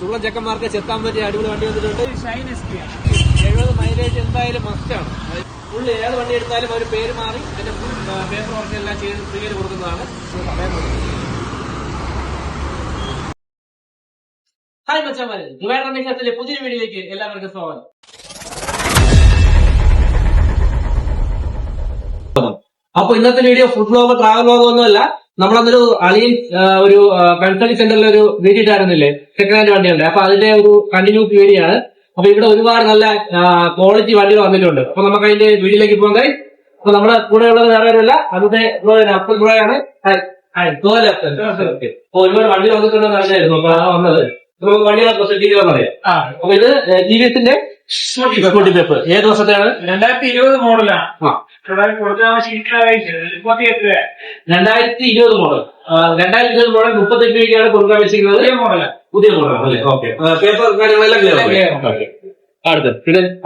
ചുള്ള ചെക്കന്മാർക്ക് ചെത്താൻ പറ്റിയ അടിപൊളി വണ്ടി വന്നിട്ടുണ്ട്. ഷൈൻ എഴുപത് മൈലേജ് എന്തായാലും മസ്റ്റാണ് ഫുള്ള് ഏത് വണ്ടി എടുത്താലും അവർ പേര് മാറി അതിന്റെ ഫുൾ പേപ്പർ വർക്ക് എല്ലാം ചെയ്ത് ഫ്രീ ആയിട്ട് കൊടുക്കുന്നതാണ്. ഹായ് മച്ചാമാരെ ദുബായ് റമേശത്തിലെ പുതിയ വീഡിയോയിലേക്ക് എല്ലാവർക്കും സ്വാഗതം. അപ്പൊ ഇന്നത്തെ video food vlog travel vlog ഒന്നുമല്ല നമ്മളന്നൊരു അളിയൻ ഒരു കൺസൾട്ടി സെന്ററിൽ ഒരു വീഡിയോ ഇട്ടായിരുന്നില്ലേ സെക്കൻഡ് ഹാൻഡ് വണ്ടിയുണ്ട്. അപ്പൊ അതിന്റെ ഒരു കണ്ടിന്യൂസ് വീഡിയോ ആണ് അപ്പൊ ഇവിടെ ഒരുപാട് നല്ല ക്വാളിറ്റി വണ്ടികൾ വന്നിട്ടുണ്ട്. അപ്പൊ നമുക്ക് അതിന്റെ വീഡിയോയിലേക്ക് പോകാൻ കഴിയും അപ്പൊ നമ്മുടെ കൂടെ ഉള്ളത് വേറെ ആരുമല്ല അന്നത്തെ അപ്പൽ ബ്രോയാണ് ഒരുപാട് വണ്ടി വന്നിട്ടുണ്ടെന്ന് അറിഞ്ഞായിരുന്നു. അപ്പൊ ആ വന്നത്. നമുക്ക് വണ്ടികളെ പറയാം. ആ. അപ്പൊ ഇത് ജി വി എസിന്റെ സ്കൂട്ടി ഏത് വർഷത്തെയാണ്? രണ്ടായിരത്തി ഇരുപത് മോഡലാണ് രണ്ടായിരത്തി ഇരുപത് മോഡൽ. രണ്ടായിരത്തി ഇരുപത് മോഡൽ മുപ്പത്തെട്ട് രൂപയ്ക്കാണ് കൊടുക്കാൻ വെച്ചിരിക്കുന്നത് പുതിയ മോഡലാണ്. പുതിയ മോഡലാണ് അല്ലേ? ഓക്കെ. പേപ്പർ കാര്യങ്ങളെല്ലാം ക്ലിയർ. അടുത്ത്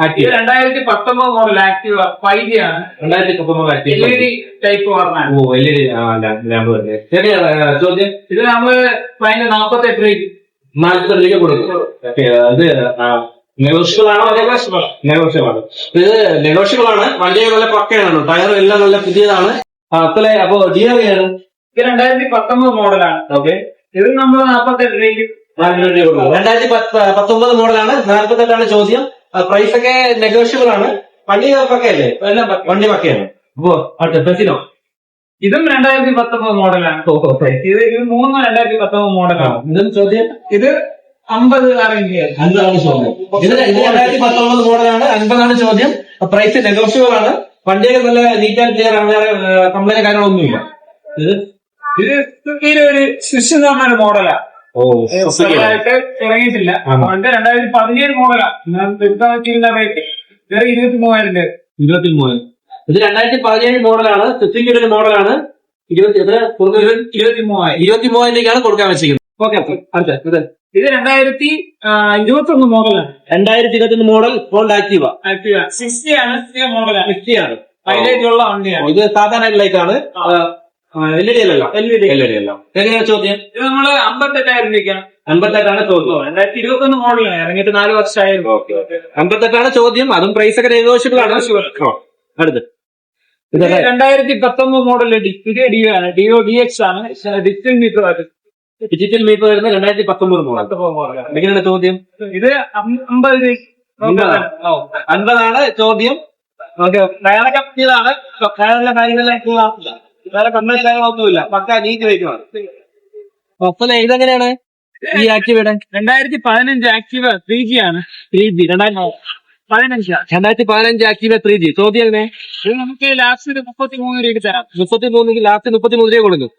ആക്റ്റീവ് രണ്ടായിരത്തി പത്തൊമ്പത് മോഡൽ ആക്റ്റീവ് ഫൈവ് ജി ആണ്. രണ്ടായിരത്തി പത്തൊമ്പത് L E D type oh L E D ശരി ചോദ്യം. ഇത് നമ്മൾ ഫൈനൽ നാപ്പത്തി എട്ട് രൂപയ്ക്ക് നാൽപ്പത് രൂപ കൊടുക്കും. ഇത് നെഗോഷ്യബിൾ ആണോ നെഗോഷ്യബിൾ. ആണ് ഇത് നെഗോഷ്യബിൾ ആണ് വണ്ടി നല്ല പക്കയാണ് ടയർ എല്ലാം നല്ല പുതിയതാണ്. അത്ര. അപ്പൊ ആണ് ഇത് രണ്ടായിരത്തി പത്തൊമ്പത് മോഡലാണ്. ഓക്കെ. ഇത് നമ്മൾ നാൽപ്പത്തെട്ട് രൂപയ്ക്ക് രണ്ടായിരത്തി പത്തൊമ്പത് മോഡലാണ്. നാൽപ്പത്തെട്ടാണ് ചോദ്യം. പ്രൈസ് ഒക്കെ നെഗോഷ്യബിൾ ആണ് വണ്ടി പക്കയല്ലേ? എല്ലാം വണ്ടി പക്കയാണ്. അപ്പോ അടുത്ത ബസ്സിനോ ഇതും രണ്ടായിരത്തി പത്തൊമ്പത് മോഡലാണ് ഇത് ഇത് മൂന്ന് രണ്ടായിരത്തി പത്തൊമ്പത് മോഡലാണ് ഇതും ചോദ്യം? ഇത് അമ്പത് അൻപതാണ് ചോദ്യം. ഇത് രണ്ടായിരത്തി പത്തൊമ്പത് മോഡലാണ്. അൻപതാണ് ചോദ്യം. പ്രൈസ് നെഗോഷ്യബിൾ ആണ്. വണ്ടിയൊക്കെ നല്ല നീറ്റ് ആൻഡ് ക്ലിയർ ആണ്. വേറെ കംപ്ലൈന്റ് കാര്യങ്ങളൊന്നുമില്ല. ഇത് ഇത് ഒരു മോഡലാ. ഓ ഇറങ്ങിയിട്ടില്ല. പണ്ട് രണ്ടായിരത്തി പതിനേഴ് മോഡലാ. റേറ്റ് വേറെ ഇരുപത്തി മൂവായിരം രൂപ. ഇരുപത്തി മൂവായിരം ഇത് രണ്ടായിരത്തി പതിനേഴ് മോഡലാണ്. സിറ്റിംഗ് ഒരു മോഡലാണ്. ഇരുപത്തി എത്ര? ഇരുപത്തി മൂവായിരം ഇരുപത്തി മൂവായിരത്തേക്കാണ് കൊടുക്കാൻ വെച്ചിരിക്കുന്നത്. ഓക്കെ അടുത്ത ഇത് രണ്ടായിരത്തി ഇരുപത്തി ഒന്ന് മോഡലാണ് രണ്ടായിരത്തി ഇരുപത്തി model Honda Activa Activa sixty ആണ്. മോഡലാണ് സിക്സ്റ്റി ആണ് മൈലേജ് ഉള്ള വണ്ടിയാണ്. ഇത് സാധാരണ ലൈറ്റ് ആണ്. എൽ ഇ ഡി അല്ലല്ലോ L E D L E D അല്ല എങ്ങനെയാ ചോദ്യം ഇത് നമ്മൾ അമ്പത്തെട്ടായിരം രൂപയ്ക്കാണ്. അമ്പത്തെട്ടാണ് ചോദ്യം. രണ്ടായിരത്തി ഇരുപത്തി ഒന്ന് മോഡലാണ് ഇറങ്ങിയിട്ട് നാല് വർഷമായിരുന്നു. അമ്പത്തെട്ടാണ് ചോദ്യം. അതും പ്രൈസ് ഒക്കെ ഏകദേശം ആണ്. അടുത്ത്. രണ്ടായിരത്തി പത്തൊമ്പത് മോഡൽ പുതിയ ഡിഒ ആണ് ഡിഒ ഡി എക്സ് ആണ്. ഡിജിറ്റൽ മീറ്റർ ആയിട്ട് ഡിജിറ്റൽ മീറ്റർ വരുന്ന രണ്ടായിരത്തി പത്തൊമ്പത് മോഡൽ. എങ്ങനെയാണ് ചോദ്യം? ഇത് അമ്പത് അൻപതാണ് ചോദ്യം. ഓക്കെ വേറെ കമ്പനികളാണ് വേറെ കാര്യങ്ങളിലേക്ക് വേറെ കമ്പനി കാര്യങ്ങളൊന്നുമില്ല. പക്ക നീറ്റ് അപ്പൊ ഇതെങ്ങനെയാണ് ഈ ആക്റ്റീവയുടെ രണ്ടായിരത്തി പതിനഞ്ച് ആക്റ്റീവ ത്രീ ജി ആണ്. ത്രീ ജി രണ്ടായിരത്തി പതിനഞ്ച്. രണ്ടായിരത്തി പതിനഞ്ച് ആക്റ്റീവ ത്രീ ജി ചോദ്യം എങ്ങനെ? നമുക്ക് ലാസ്റ്റ് മുപ്പത്തി മൂന്ന് രൂപയ്ക്ക് തരാം. മുപ്പത്തി മൂന്ന് ലാസ്റ്റ് മുപ്പത്തി മൂന്ന് രൂപ കൊടുക്കും.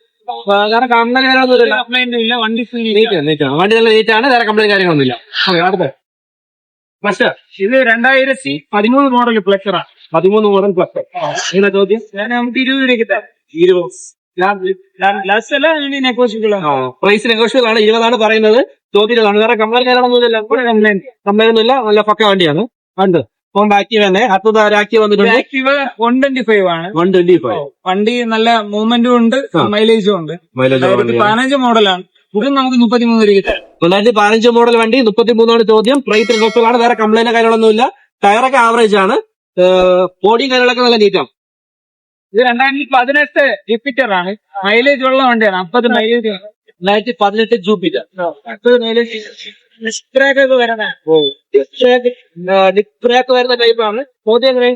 കാരണം കംപ്ലൈന്റ് ഇല്ല വണ്ടി നീറ്റ് നീറ്റ് വണ്ടി നല്ല നീറ്റ് ആണ് വേറെ കംപ്ലൈന്റ് കാര്യങ്ങളൊന്നുമില്ല. ഓക്കെ അടുത്ത ഫസ്റ്റ് ഇത് രണ്ടായിരത്തി പതിമൂന്ന് മോഡൽ പ്ലച്ചറാണ് പതിമൂന്ന് മോഡൽ ഇങ്ങനെ ചോദ്യം? ഞാൻ നമുക്ക് ഇരുപത് രൂപയ്ക്ക് തരാം ലാസ്റ്റ് അല്ല നെഗോഷ്യബിൾ പ്രൈസ് നെഗോഷ്യബിൾ ആണ്. ഇരുപതാണ് പറയുന്നത്. ചോദ്യം വേറെ കംപ്ലൈന്റ് കാര്യങ്ങളൊന്നുമില്ല കംപ്ലൈന്റ് കംപ്ലൈന്റ് ഒന്നുമില്ല നല്ല പക്ക വണ്ടിയാണ്. ഉണ്ട് ഹോണ്ട ആക്റ്റീവ് തന്നെ. അടുത്തത് ആക്റ്റീവ് വന്നിട്ടുണ്ട്? ആക്റ്റീവ വൺ ട്വന്റി ഫൈവ് ആണ്. വൺ ട്വന്റി ഫൈവ് വണ്ടി നല്ല മൂവ്മെന്റും ഉണ്ട് മൈലേജും ഉണ്ട്. മൈലേജ് പതിനഞ്ച് മോഡലാണ്. ഇത് നമുക്ക് മുപ്പത്തിമൂന്ന് രൂപയ്ക്ക് തരാം. രണ്ടായിരത്തി പതിനഞ്ച് മോഡൽ വണ്ടി മുപ്പത്തി മൂന്നാണ് ചോദ്യം പ്രൈസ് നെഗോഷ്യബിൾ വേറെ കംപ്ലൈന്റ് കാര്യങ്ങളൊന്നുമില്ല. ടയറൊക്കെ ആവറേജ് ആണ്. ബോഡിയും കാര്യങ്ങളൊക്കെ നല്ല നീറ്റാണ് ഇത് രണ്ടായിരത്തി പതിനെട്ട് ജൂപ്പിറ്റർ ആണ്. മൈലേജ് ഉള്ള വണ്ടിയാണ്. അമ്പത് മൈലേജ് രണ്ടായിരത്തി പതിനെട്ട് ജൂപ്പിറ്റർ അമ്പത് ബ്രേക്ക് ഒക്കെ വരുന്നതാണ് ഡിസ്ക് ബ്രേക്ക് വരുന്ന ടൈപ്പാണ് മോദി എങ്ങനെ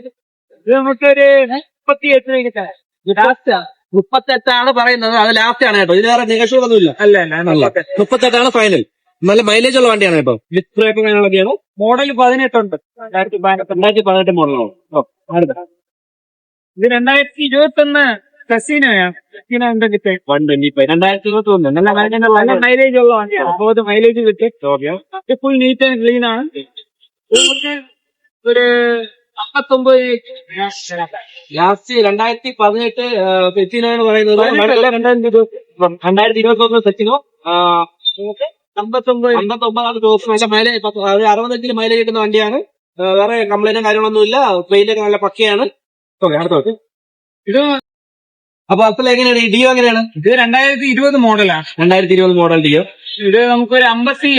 നമുക്കൊരു മുപ്പത്തി എട്ട് രൂപയ്ക്ക് തരാം ലാസ്റ്റ് മുപ്പത്തെട്ടാണ് പറയുന്നത്. അത് ലാസ്റ്റ് ആണ് കേട്ടോ. ഇത് വേറെ നെഗോഷ്യബിൾ ഒന്നുമില്ല അല്ല. അല്ല. മുപ്പത്തെട്ടാണ് ഫൈനൽ നല്ല മൈലേജ് ഉള്ള വണ്ടിയാണ് ഇപ്പൊ ഡിസ്ക് ബ്രേക്കും കാര്യങ്ങളൊക്കെയാണ്. മോഡൽ പതിനെട്ടുണ്ട്. രണ്ടായിരത്തി പതിനെട്ട് മോഡലാണ് ഇത് രണ്ടായിരത്തി ഇരുപത്തി ഒന്ന് കസീനോയാണ് കസീനോ ഉണ്ടെങ്കിൽ വൺ ട്വന്റി ഫൈവ് രണ്ടായിരത്തി ഇരുപത്തി ഒന്ന് നല്ല ഉള്ള നല്ല വണ്ടിയാണ്. മൈലേജ് ഉള്ള വണ്ടിയാണ് മൈലേജ് കിട്ടി. ഫുൾ നീറ്റ് ആൻഡ് ക്ലീൻ ആണ്. ഒരു അമ്പത്തൊമ്പത് ലാസ്റ്റ് രണ്ടായിരത്തി പതിനെട്ട് സെറ്റിനാണ് പറയുന്നത് രണ്ടായിരത്തി ഇരുപത് രണ്ടായിരത്തി ഇരുപത്തി ഒന്ന് സെറ്റിനോ? അമ്പത്തൊമ്പത് അമ്പത്തൊമ്പതാണ് ടോസ് മൈലേജ് അത് അറുപത്തഞ്ചിൽ മൈലേജ് കിട്ടുന്ന വണ്ടിയാണ്. വേറെ കംപ്ലൈന്റും കാര്യങ്ങളൊന്നുമില്ല. ട്രെയിനൊക്കെ നല്ല പക്കയാണ്. ഓക്കെ അടുത്തോട്ട് ഇത് അപ്പൊ അപ്പല എങ്ങനെയാണ്? ഈ ഡിയോ എങ്ങനെയാണ്? ഇത് രണ്ടായിരത്തി ഇരുപത് മോഡലാണ് രണ്ടായിരത്തി ഇരുപത് മോഡൽ ഡിയോ. ഇത് നമുക്കൊരു അമ്പത്തി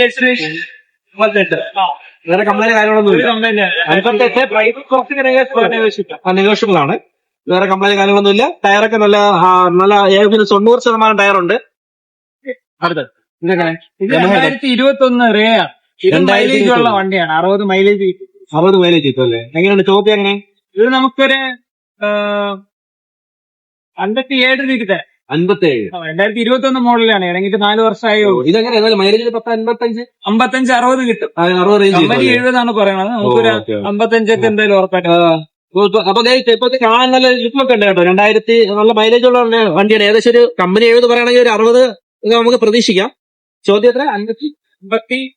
അമ്പത്തെട്ട്. ആ വേറെ കംപ്ലൈന്റ് കാര്യങ്ങളൊന്നും ഒരു ഇല്ല കമ്പനി അൻപത്തെട്ട് പ്രൈസ് കുറച്ച് നെഗോഷ്യബിൾ ആണ്. വേറെ കംപ്ലൈന്റ് കാര്യങ്ങളൊന്നും ഇല്ല. ടയറൊക്കെ നല്ല നല്ല ഏകദേശം തൊണ്ണൂറ് ശതമാനം ടയറുണ്ട് ഉണ്ട്. അടുത്തത്. ഇത് രണ്ടായിരത്തി ഇരുപത്തി ഒന്ന് റേ ആണ് മൈലേജ് ഉള്ള വണ്ടിയാണ്. അറുപത് മൈലേജ് അറുപത് മൈലേജ് കിട്ടും അല്ലേ? എങ്ങനെയാണ് ചോദ്യം എങ്ങനെ? ഇത് നമുക്കൊരു അൻപത്തി ഏഴ് രൂപയ്ക്ക് അൻപത്തേഴ് രണ്ടായിരത്തി ഇരുപത്തി ഒന്ന് മോഡലാണ് ഇറങ്ങിയിട്ട് നാല് വർഷമായി ഇതെങ്ങനെ? മൈലേജ് പത്ത് അൻപത്തഞ്ച്? അമ്പത്തഞ്ച് അറുപത് കിട്ടും. അറുപത് കമ്പനി എഴുപതാണ് പറയണത്. നമുക്കൊരു. അമ്പത്തഞ്ചൊക്കെ എന്തായാലും ഉറപ്പായിട്ട്. അപ്പൊ ഇപ്പോഴത്തെ കാണാൻ നല്ല ലുക്കൊക്കെ ഉണ്ട് കേട്ടോ. രണ്ടായിരത്തി നല്ല മൈലേജ് ഉള്ള വണ്ടി- വണ്ടിയാണ്. ഏകദേശം ഒരു കമ്പനി എഴുപത് പറയുകയാണെങ്കിൽ ഒരു അറുപത് നമുക്ക് പ്രതീക്ഷിക്കാം. ചോദ്യം എത്ര അൻപത്തി അമ്പത്തി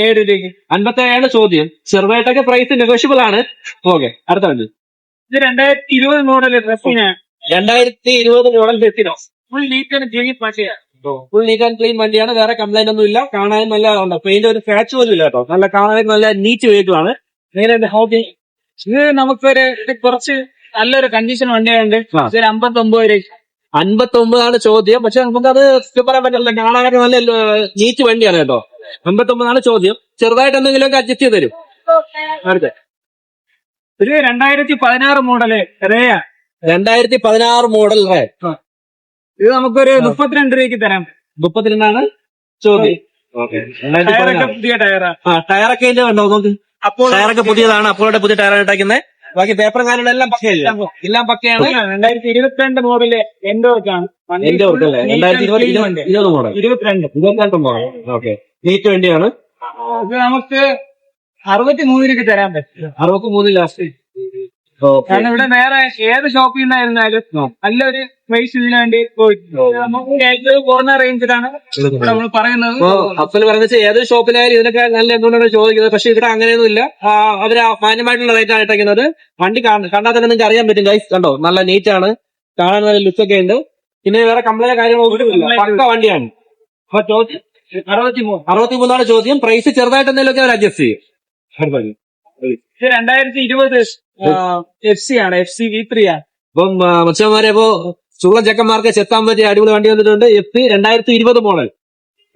ഏഴ് രൂപയ്ക്ക് അൻപത്തേഴാണ് ചോദ്യം. ചെറുതായിട്ടൊക്കെ പ്രൈസ് നെഗോഷ്യബിൾ ആണ്. ഓക്കെ അടുത്ത വണ്ടി. ഇത് രണ്ടായിരത്തി ഇരുപത് മോഡൽ ഡ്രസ്സിനാണ് രണ്ടായിരത്തി ഇരുപത് മോഡൽ എത്തിനോ ഫുൾ നീറ്റ് ആൻഡ് ക്ലീൻ വണ്ടിയാണ് ഫുൾ നീറ്റ് ആൻഡ് ക്ലീൻ വണ്ടിയാണ്. വേറെ കംപ്ലൈന്റ് ഒന്നും ഇല്ല. കാണാൻ നല്ല ഉണ്ട്. പെയിന്റ് ഒരു സ്ക്രാച്ച് പോലും ഇല്ല കേട്ടോ. നല്ല കാണാൻ നല്ല നീറ്റ് വെഹിക്കിൾ ആണ്. എങ്ങനെയുണ്ട് ഹോബി ഇത് നമുക്കൊരു ഇത് കുറച്ച് നല്ലൊരു കണ്ടീഷൻ വണ്ടിയുണ്ട് അമ്പത്തൊമ്പത് ഇതൊരു അമ്പത്തി ഒമ്പത് രൂപ. അൻപത്തി ഒമ്പതാണ് ചോദ്യം. പക്ഷെ നമുക്കത് അത് പറയാൻ പറ്റില്ല. കാണാനൊക്കെ നല്ല നീറ്റ് വണ്ടിയാണ് കേട്ടോ. അമ്പത്തൊമ്പതാണ് ചോദ്യം. ചെറുതായിട്ട് എന്തെങ്കിലുമൊക്കെ അഡ്ജസ്റ്റ് ചെയ്ത് തരും. ഒരു രണ്ടായിരത്തി പതിനാറ് മോഡൽ റേയാ. രണ്ടായിരത്തി പതിനാറ് മോഡൽ റേ ഇത് നമുക്കൊരു മുപ്പത്തിരണ്ട് രൂപയ്ക്ക് തരാം. മുപ്പത്തിരണ്ടാണ്? ചോദ്യം. ടയറൊക്കെ പുതിയ ടയറാ ആ. ടയറൊക്കെ ഇതിന്റെ ഉണ്ടോ നോക്ക്. അപ്പോൾ ടയറൊക്കെ പുതിയതാണ്. അപ്പോഴത്തെ പുതിയ ടയറാണ് ഉണ്ടാക്കുന്നത് ബാക്കി പേപ്പറും കാര്യങ്ങളും എല്ലാം പക്കയല്ലേ എല്ലാം പക്കയാണ്. രണ്ടായിരത്തി ഇരുപത്തിരണ്ട് മോഡൽ എന്റെ വർക്കാണ് എന്റെ ഓർക്കല്ലേ രണ്ടായിരത്തി ഇരുപത് ഇരുപത് ഇരുപത് മോഡൽ ഇരുപത്തിരണ്ട്. ഇരുപത്തിരണ്ട് മോഡൽ ഓക്കെ. നീറ്റ് വണ്ടിയാണ്. നമുക്ക് അറുപത്തി മൂന്നിലേക്ക് തരാൻ പറ്റും. അറുപത്തി മൂന്ന് ലാസ്റ്റ് കാരണം ഇവിടെ വേറെ ഏത് ഷോപ്പിൽ നിന്നായിരുന്നാലും. നല്ലൊരു പ്രൈസ് ഇതിനു വേണ്ടി പോയിട്ടുണ്ട് ഏറ്റവും കുറഞ്ഞ റേഞ്ചിലാണ് ഇവിടെ നമ്മൾ പറയുന്നത്. അപ്പൽ പറയുന്നത് ഏത് ഷോപ്പിലായാലും ഇതിനൊക്കെ നല്ല എന്തുകൊണ്ടാണ് ചോദിക്കുന്നത്? പക്ഷെ ഇവിടെ അങ്ങനെയൊന്നും ഇല്ല അവർ മാന്യമായിട്ടുള്ള റേറ്റ് ആണ് ഇട്ടേക്കുന്നത്. വണ്ടി കാണ- കണ്ടാൽ തന്നെ നിങ്ങൾക്ക് അറിയാൻ പറ്റും ഗൈസ് കണ്ടോ? നല്ല നീറ്റ് ആണ്. കാണാൻ നല്ല ലുക്ക് ഒക്കെ ഉണ്ട്. പിന്നെ വേറെ കംപ്ലൈന്റ് കാര്യങ്ങളൊന്നും പക്ക വണ്ടിയാണ്. അപ്പൊ ചോദ്യം. അറുപത്തി മൂന്ന് അറുപത്തി മൂന്നാണ് ചോദ്യം. പ്രൈസ് ചെറുതായിട്ട് എന്തെങ്കിലുമൊക്കെ അവർ അഡ്ജസ്റ്റ് ചെയ്യും. രണ്ടായിരത്തി ഇരുപത് എഫ് സി ആണ് എഫ് സി വി ത്രീ ആണ്. അപ്പം മച്ചന്മാരെ ഇപ്പോ ചുള്ള ചെക്കന്മാർക്ക് ചെത്താൻ പറ്റിയ അടിപൊളി വണ്ടി വന്നിട്ടുണ്ട് എഫ് രണ്ടായിരത്തി ഇരുപത് മോഡൽ.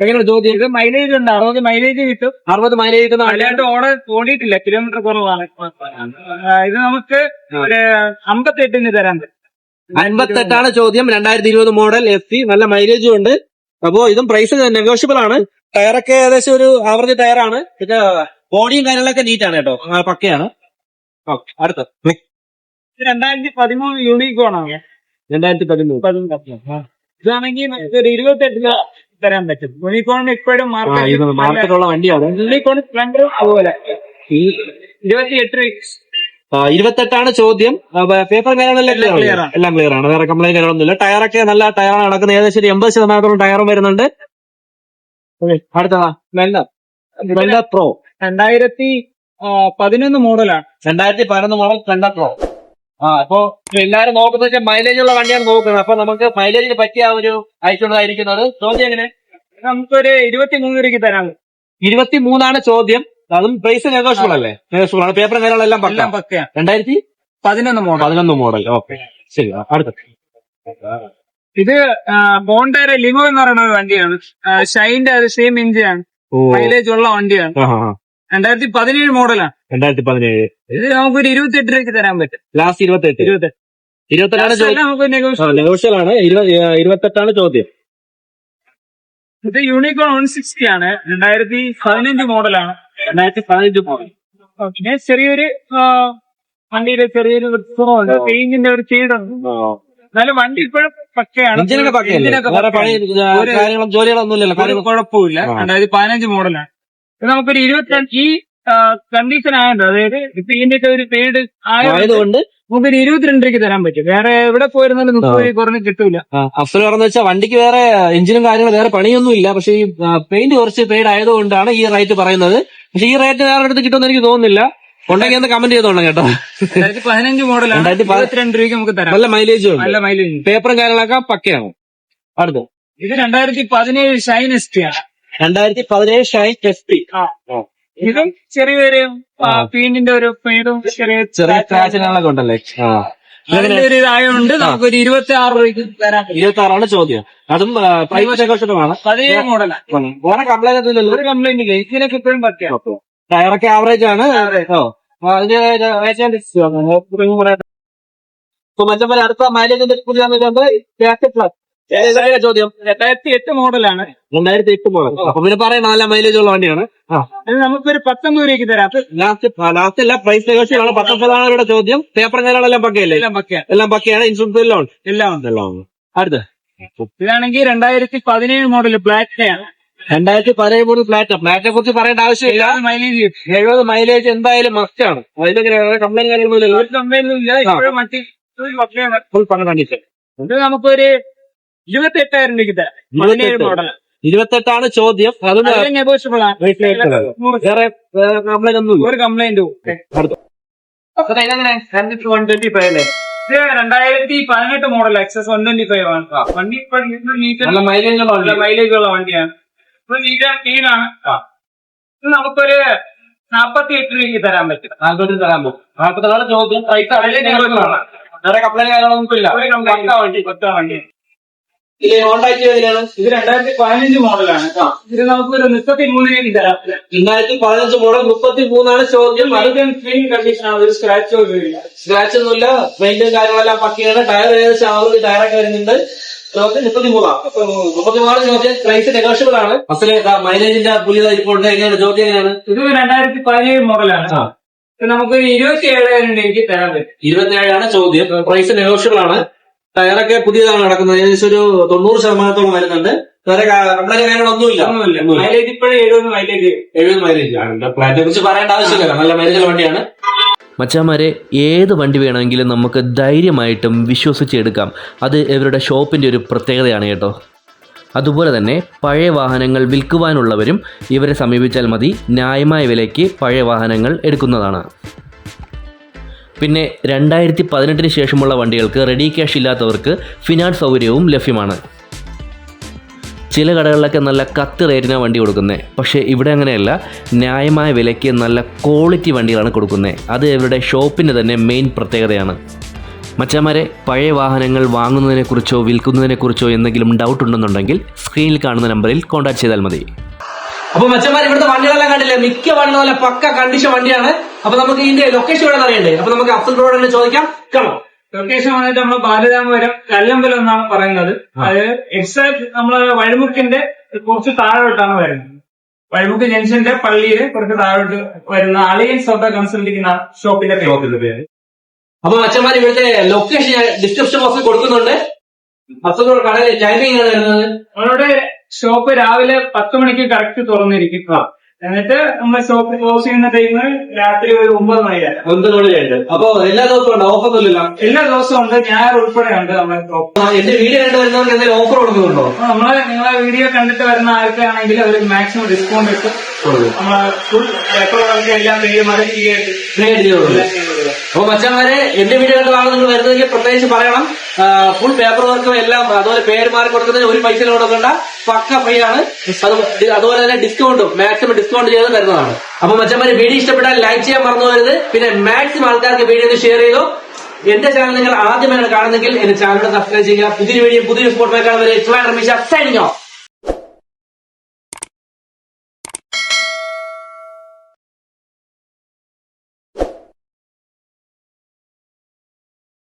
എങ്ങനെയാണ് ചോദ്യം? ഇത് മൈലേജ് ഉണ്ട് അറുപത് മൈലേജ് കിട്ടും. അറുപത് മൈലേജ് കിട്ടുന്ന അല്ലാണ്ട് ഓടെ ഓടിയിട്ടില്ല കിലോമീറ്റർ കുറവാണ്. ഇത് നമുക്ക് ഒരു അമ്പത്തെട്ടിന് തരാൻ അൻപത്തെട്ടാണ് ചോദ്യം രണ്ടായിരത്തി ഇരുപത് മോഡൽ എഫ് സി നല്ല മൈലേജും ഉണ്ട്. അപ്പോ ഇതും പ്രൈസ് നെഗോഷ്യബിൾ ആണ്. ടയറൊക്കെ ഏകദേശം ഒരു ആവറേജ് ടയറാണ് പിന്നെ ബോഡിയും കാര്യങ്ങളൊക്കെ നീറ്റാണ് കേട്ടോ പക്കയാണ്. അടുത്ത. രണ്ടായിരത്തി പതിമൂന്ന് യൂണിക്കോൺ ആണ്. രണ്ടായിരത്തി പതിമൂന്ന്. പതിമൂന്ന്. ഇതാണെങ്കിൽ ഒരു ഇരുപത്തെട്ടിന് തരാൻ പറ്റും. യൂണിക്കോൺ ഇപ്പോഴും മാർക്കറ്റുള്ള വണ്ടിയാണ്. യൂണിക്കോൺ സ്പ്ലൻഡർ അതുപോലെ. ഇരുപത്തിയെട്ട് ഇരുപത്തെട്ടാണ് ചോദ്യം. പേപ്പർ കാര്യങ്ങളെല്ലാം എല്ലാം ക്ലിയർ ആണ്? വേറെ കംപ്ലൈന്റ് കാര്യങ്ങളൊന്നുമില്ല ടയറൊക്കെ നല്ല ടയറാണ് നടക്കുന്നത് ഏകദേശം ഒരു എൺപത് ശതമാനത്തോളം ടയറും വരുന്നുണ്ട്. അടുത്തതാ. വെൽഡർ വെൽഡർ പ്രോ രണ്ടായിരത്തി പതിനൊന്ന് മോഡലാണ്. രണ്ടായിരത്തി പതിനൊന്ന് മോഡൽ കണ്ടോ ആ അപ്പോ എല്ലാരും നോക്കുന്നത് വെച്ചാൽ മൈലേജ് ഉള്ള വണ്ടിയാണ് നോക്കുന്നത്. അപ്പൊ നമുക്ക് മൈലേജിന് പറ്റിയ ഒരു അയച്ചുള്ളതായിരിക്കുന്നത് ചോദ്യം എങ്ങനെ? നമുക്കൊരു ഇരുപത്തി മൂന്ന് രൂപയ്ക്ക് തരാം. ഇരുപത്തി മൂന്നാണ് ചോദ്യം. അതും പ്രൈസ് നെഗോഷ്യബിൾ അല്ലേ? നെഗോഷ്യബിൾ ആണ്. പേപ്പർ കാര്യങ്ങളെല്ലാം പക്ക? എല്ലാം പക്കയാണ് രണ്ടായിരത്തി പതിനൊന്ന് മോഡൽ. പതിനൊന്ന് മോഡൽ. ഓക്കെ. ശരി അടുത്ത. ഇത് ബോണ്ടയുടെ ലിമോ എന്ന് പറയുന്ന വണ്ടിയാണ്. ഷൈന്റെ ഷൈന്റെ അത് സെയിം എഞ്ചിനാണ് മൈലേജ് ഉള്ള വണ്ടിയാണ്. രണ്ടായിരത്തി പതിനേഴ് മോഡലാണ്. രണ്ടായിരത്തി പതിനേഴ്. ഇത് നമുക്കൊരു ഇരുപത്തെട്ട് രൂപയ്ക്ക് തരാൻ പറ്റും. ലാസ്റ്റ് ഇരുപത്തെട്ട് ഇരുപത്തെട്ട്. ഇരുപത്തെട്ടാണ് Last ചോദ്യം എല്ലാം നമുക്ക് negotiable. നെഗോഷ്യൽ ആണ്. ഇരുപത്തെട്ടാണ് ചോദ്യം. ഇത് യൂണിക്കോൺ വൺ സിക്സ്റ്റി ആണ്. രണ്ടായിരത്തി പതിനഞ്ച് മോഡലാണ്. രണ്ടായിരത്തി പതിനഞ്ച് മോഡൽ. പിന്നെ ചെറിയൊരു വണ്ടിയിലെ ചെറിയൊരു പെയിന്റിന്റെ ഒരു ചെയ്തുണ്ട് എന്നാലും വണ്ടി ഇപ്പോഴും പക്കയാണ്. എഞ്ചിനൊക്കെ പക്കയല്ലേ? വേറെ പണി പക്കയാണ്. കാര്യങ്ങളും ജോലികളൊന്നും ഇല്ലല്ലോ കാര്യങ്ങൾ കുഴപ്പമില്ല. രണ്ടായിരത്തി പതിനഞ്ച് മോഡലാണ്. നമുക്കൊരു ഇരുപത്തിരണ്ട് ഈ കണ്ടീഷൻ ആയതുകൊണ്ട് അതായത് ഇപ്പൊ ഇതിന്റെ ഒക്കെ ഒരു പെയ്ഡ് ആയതുകൊണ്ട് നമുക്കൊരു ഇരുപത്തിരണ്ട് രൂപയ്ക്ക് തരാൻ പറ്റും. വേറെ എവിടെ പോയിരുന്നാലും മുപ്പത് രൂപ കുറഞ്ഞ് കിട്ടൂല. അഫ്സൽ പറഞ്ഞ വെച്ചാൽ വണ്ടിക്ക് വേറെ എഞ്ചിനും കാര്യങ്ങളും വേറെ പണിയൊന്നും ഇല്ല. പക്ഷെ ഈ പെയിന്റ് കുറച്ച് പെയ്ഡ് ആയതുകൊണ്ടാണ് ഈ റേറ്റ് പറയുന്നത്. പക്ഷെ ഈ റേറ്റ് വേറെ അടുത്ത് കിട്ടുമെന്ന് എനിക്ക് തോന്നുന്നില്ല. ഉണ്ടെങ്കിൽ ഒന്ന് കമന്റ് ചെയ്തോളാം കേട്ടോ. രണ്ടായിരത്തി പതിനഞ്ച് മോഡലാണ് ഇരുപത്തിരണ്ട് രൂപയ്ക്ക് നമുക്ക് തരാം. നല്ല മൈലേജ് നല്ല മൈലേജ് പേപ്പറും കാര്യങ്ങളൊക്കെ പക്കയാകും അടുത്ത ഇത് രണ്ടായിരത്തി പതിനേഴ് ഷൈൻ എസ്റ്റിയാണ് ആണ് രണ്ടായിരത്തി പതിനേഴ് ഷൈൻ എഫ് പി ഇതും ചെറിയൊരു. പീനിന്റെ ഒരു പെയ്ഡും ചെറിയ ചെറിയ സ്ക്രാച്ചുകളൊക്കെ ഉണ്ടല്ലേ അതിന്റെ ഒരു ഇതായതുകൊണ്ട് നമുക്കൊരു ഇരുപത്തി ആറ് രൂപയ്ക്ക് തരാൻ പറ്റും ഇരുപത്തി ആറാണ് ചോദ്യം അതും പ്രൈവറ്റ് ആഘോഷമാണ് പതിനേഴ് മോഡലാണ് വേറെ കംപ്ലൈന്റ് ഒന്നുമില്ലല്ലോ ഒരു കംപ്ലൈന്റ് ഇല്ല ഇതിനൊക്കെ ഇപ്പോഴും പറ്റിയ ടയറൊക്കെ ആവറേജ് ആണ് ഓ അപ്പൊ അതിന് അതിന്റെ ഇപ്പൊ മറ്റേ അടുത്ത മൈലേജിന്റെ പുതിയ ചോദ്യം. രണ്ടായിരത്തി എട്ട് മോഡലാണ്. രണ്ടായിരത്തി എട്ട് മോഡൽ അപ്പൊ പിന്നെ പറയാം നല്ല മൈലേജ് ഉള്ള വണ്ടിയാണ് നമുക്കൊരു പത്തൊമ്പത് രൂപയ്ക്ക് തരാം. ലാസ്റ്റ് ലാസ്റ്റ് എല്ലാം പ്രൈസ് നെഗോഷ്യബിൾ ആണ്. പത്തൊമ്പതാണ് ഇവിടെ ചോദ്യം. പേപ്പർ കാര്യങ്ങളെല്ലാം പക്കയല്ലേ? എല്ലാം പക്കയാണ് എല്ലാം പക്കയാണ്. ഇൻഷുറൻസ് എല്ലാം ഉണ്ട്. എല്ലാം ഉണ്ട്. എല്ലാം ഉണ്ട്. അടുത്ത്. ഇതാണെങ്കിൽ രണ്ടായിരത്തി പതിനേഴ് മോഡൽ ആണ് രണ്ടായിരത്തി പതിനേഴ് മോഡൽ ഫ്ലാറ്റ്. ഫ്ലാറ്റിനെ കുറിച്ച് പറയേണ്ട ആവശ്യമില്ല. മൈലേജ് എഴുപത് മൈലേജ് എന്തായാലും മസ്റ്റ് ആണ്. അതിന് കംപ്ലൈന്റ് ഇല്ല. ഒരു കംപ്ലൈന്റ് ഇല്ല മറ്റ് ഫുൾ കണ്ടീഷൻ ഇത് നമുക്കൊരു ഇരുപത്തി എട്ടായിരം രൂപയ്ക്ക് തരാം. പതിനേഴ് മോഡൽ ഇരുപത്തെട്ടാണ് ചോദ്യം. അത് അതിൽ നെഗോഷ്യബിൾ ആണ് വേറെ കംപ്ലൈന്റ് ഒന്നും ഒരു കംപ്ലൈന്റും ഇത് രണ്ടായിരത്തി പതിനെട്ട് model Access one twenty five ആണ് വണ്ടി ഇപ്പൊ മൈലേജ് ഉള്ള മൈലേജ് ഉള്ള വണ്ടിയാണ്. ഇപ്പൊ നീറ്റ് ക്ലീൻ ആണ് ഇത് നമുക്കൊരു നാപ്പത്തി എട്ട് രൂപയ്ക്ക് തരാൻ പറ്റും. നാൽപ്പത്തി തരാൻ പോകും ചോദ്യം. പൈസ അതിൽ negotiable ആണ്. വേറെ കംപ്ലൈന്റ് കാര്യങ്ങളൊന്നും ഇല്ല. വണ്ടി. പത്താ വണ്ടി. ഇത് കോൺടാക്ട് ചെയ്തതിലാണ്. ഇത് രണ്ടായിരത്തി പതിനഞ്ച് മോഡലാണ് ഇത് നമുക്ക് ഒരു മുപ്പത്തി മൂന്ന് രൂപയ്ക്ക് തരാം രണ്ടായിരത്തി പതിനഞ്ച് മോഡൽ മുപ്പത്തി മൂന്നാണ് ചോദ്യം അത് ക്ലീൻ കണ്ടീഷൻ ആണ്. ഒരു സ്ക്രാച്ച് ഇല്ല. സ്ക്രാച്ച് ഒന്നുമില്ല പെയിന്റും കാര്യങ്ങളെല്ലാം പക്കിയാണ് ടയർ ഏകദേശം ആവറേജ് ടയറൊക്കെ വരുന്നുണ്ട്. ആണ്. അസൽ മൈലേജിന്റെ പുതിയതായി ഇപ്പോൾ ഉണ്ട് എങ്ങനെയാണ് ചോദ്യം എങ്ങനെയാണ്? ഇത് രണ്ടായിരത്തി പതിനേഴ് മോഡലാണ് നമുക്ക് ഇരുപത്തി ഏഴായിരം രൂപയ്ക്ക് തരാൻ പറ്റും. ഇരുപത്തിയേഴാണ് ചോദ്യം. പ്രൈസ് നെഗോഷ്യബിൾ ആണ്. ടയറൊക്കെ പുതിയതാണ് നടക്കുന്നത്. ഏകദേശം ഒരു തൊണ്ണൂറ് ശതമാനത്തോളം വരുന്നുണ്ട്. വേറെ കംപ്ലൈന്റ് കാര്യങ്ങളൊന്നുമില്ല ഒന്നുമില്ല. ഒന്നുമില്ല. മൈലേജ് ഇപ്പോഴും എഴുപത് മൈലേജ് എഴുപത് മൈലേജ് ആണ്. പ്ലാറ്റിനെ കുറിച്ച് പറയേണ്ട ആവശ്യമില്ല. നല്ല മൈലേജുള്ള വണ്ടിയാണ്. മച്ചാമാരെ ഏത് വണ്ടി വേണമെങ്കിലും നമുക്ക് ധൈര്യമായിട്ടും വിശ്വസിച്ചെടുക്കാം അത് ഇവരുടെ ഷോപ്പിന്റെ ഒരു പ്രത്യേകതയാണ് കേട്ടോ. അതുപോലെ തന്നെ പഴയ വാഹനങ്ങൾ വിൽക്കുവാനുള്ളവരും ഇവരെ സമീപിച്ചാൽ മതി. ന്യായമായ വിലയ്ക്ക് പഴയ വാഹനങ്ങൾ എടുക്കുന്നതാണ്. പിന്നെ രണ്ടായിരത്തി പതിനെട്ടിന് ശേഷമുള്ള വണ്ടികൾക്ക് റെഡി ക്യാഷ് ഇല്ലാത്തവർക്ക് ഫിനാൻസ് സൗകര്യവും ലഭ്യമാണ്. ചില കടകളിലൊക്കെ നല്ല കത്ത് റേറ്റിനാണ് വണ്ടി കൊടുക്കുന്നത് പക്ഷേ ഇവിടെ അങ്ങനെയല്ല. ന്യായമായ വിലയ്ക്ക് നല്ല ക്വാളിറ്റി വണ്ടികളാണ് കൊടുക്കുന്നത് അത് ഇവരുടെ ഷോപ്പിന്റെ തന്നെ മെയിൻ പ്രത്യേകതയാണ്. മച്ചാമാരെ പഴയ വാഹനങ്ങൾ വാങ്ങുന്നതിനെക്കുറിച്ചോ വിൽക്കുന്നതിനെക്കുറിച്ചോ എന്തെങ്കിലും ഡൗട്ട് ഉണ്ടെന്നുണ്ടെങ്കിൽ സ്ക്രീനിൽ കാണുന്ന നമ്പറിൽ കോൺടാക്ട് ചെയ്താൽ മതി. അപ്പൊ മച്ചന്മാർ ഇവിടുത്തെ വണ്ടികളെല്ലാം കണ്ടില്ലേ? മിക്ക വണ്ടി നല്ല പക്ക കണ്ടീഷൻ വണ്ടിയാണ്. അപ്പൊ നമുക്ക് ഇതിന്റെ ലൊക്കേഷൻ ഇവിടെ അറിയണ്ടേ? അപ്പൊ നമുക്ക് അബ്ദുൾ റോഡ് തന്നെ ചോദിക്കാം. കാണാം ലൊക്കേഷൻ വന്നിട്ട് നമ്മൾ ബാലരാമ വരം കല്ലമ്പലം എന്നാണ് പറയുന്നത്. അത് എക്സാക്ട് നമ്മളെ വഴിമുക്കിന്റെ കുറച്ച് താഴോട്ടാണ് വരുന്നത്. വഴിമുക്ക് ജംഗ്ഷന്റെ പള്ളിയിൽ കുറച്ച് താഴോട്ട് വരുന്ന അലയൻസ് ഓഫ് ദ കൺസൾട്ടിങ് ഷോപ്പിന്റെ പേര്. അപ്പൊ അച്ഛന്മാർ ഇവിടുത്തെ ലൊക്കേഷൻ ഡിസ്ക്രിപ്ഷൻ ബോക്സിൽ കൊടുക്കുന്നുണ്ട്. അസുഖം കടയിൽ ടൈമിംഗ് ആണ് വരുന്നത്? നമ്മളുടെ ഷോപ്പ് രാവിലെ പത്ത് മണിക്ക് കറക്റ്റ് തുറന്നിരിക്കും എന്നിട്ട് നമ്മൾ ഷോപ്പ് ക്ലോസ് ചെയ്യുന്ന ടൈം രാത്രി ഒരു ഒമ്പത് മണി വരെ. ഒമ്പത് മണിയായിട്ട് അപ്പൊ എല്ലാ ദിവസവും ഉണ്ട്? ഓഫർ ഒന്നുമില്ല എല്ലാ ദിവസവും ഉണ്ട്. ഞായർ ഉൾപ്പെടെ ഉണ്ട് നമ്മുടെ ഷോപ്പ് എന്റെ വീഡിയോ കണ്ടു വരുന്നവർക്ക് എന്തെങ്കിലും ഓഫർ കൊടുക്കുന്നുണ്ടോ? നമ്മൾ നമ്മളെ നിങ്ങളെ വീഡിയോ കണ്ടിട്ട് വരുന്ന ആൾക്കാണെങ്കിൽ അവർ മാക്സിമം ഡിസ്കൗണ്ട് ഇട്ട് അപ്പൊ മച്ചന്മാരെ എന്റെ വീഡിയോ വാങ്ങുന്ന നിങ്ങൾ വരുന്നതെങ്കിൽ പ്രത്യേകിച്ച് പറയണം. ഫുൾ പേപ്പർ വർക്കും എല്ലാം അതുപോലെ പേര് മാറി കൊടുക്കുന്നതിന് ഒരു പൈസ കൊടുക്കണ്ട പക്ക ഫ്രീ ആണ്. അത് അതുപോലെ തന്നെ ഡിസ്കൗണ്ടും മാക്സിമം ഡിസ്കൗണ്ട് ചെയ്ത് തരുന്നതാണ്. അപ്പൊ മച്ചന്മാരെ വീഡിയോ ഇഷ്ടപ്പെട്ടാൽ ലൈക്ക് ചെയ്യാൻ മറന്നു വരുന്നത് പിന്നെ മാക്സിമം ആൾക്കാർക്ക് വീഡിയോ ഷെയർ ചെയ്തു. എന്റെ ചാനൽ നിങ്ങൾ ആദ്യമായാണ് കാണുന്നെങ്കിൽ എന്റെ ചാനൽ സബ്സ്ക്രൈബ് ചെയ്യുക. പുതിയൊരു വീഡിയോ പുതിയൊരു സ്പോർട്ട് വരെ സൈനിങ് ഓഫ്